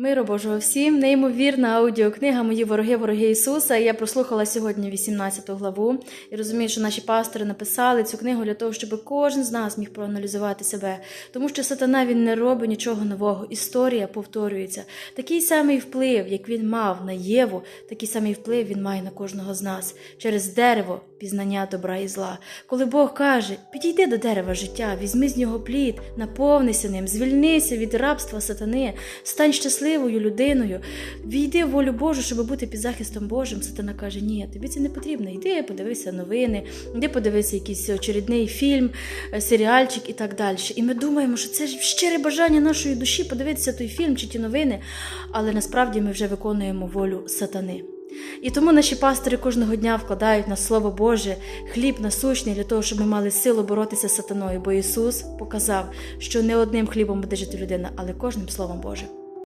Миру Божого всім, неймовірна аудіокнига Мої вороги, вороги Ісуса. Я прослухала сьогодні 18 главу і розумію, що наші пастори написали цю книгу для того, щоб кожен з нас міг проаналізувати себе. Тому що сатана він не робить нічого нового. Історія повторюється. Такий самий вплив, як він мав на Єву, такий самий вплив він має на кожного з нас через дерево пізнання добра і зла. Коли Бог каже: підійди до дерева життя, візьми з нього плід, наповнися ним, звільнися від рабства сатани, стань щасливою людиною, війди в волю Божу, щоб бути під захистом Божим. Сатана каже: Ні, тобі це не потрібно. Йди, подивися новини, йди подивися якийсь очередний фільм, е, серіальчик і так далі. І ми думаємо, що це ж щире бажання нашої душі подивитися той фільм чи ті новини, але насправді ми вже виконуємо волю сатани. І тому наші пастори кожного дня вкладають на Слово Боже хліб насущний для того, щоб ми мали силу боротися з сатаною, бо Ісус показав, що не одним хлібом буде жити людина, але кожним Словом Божим.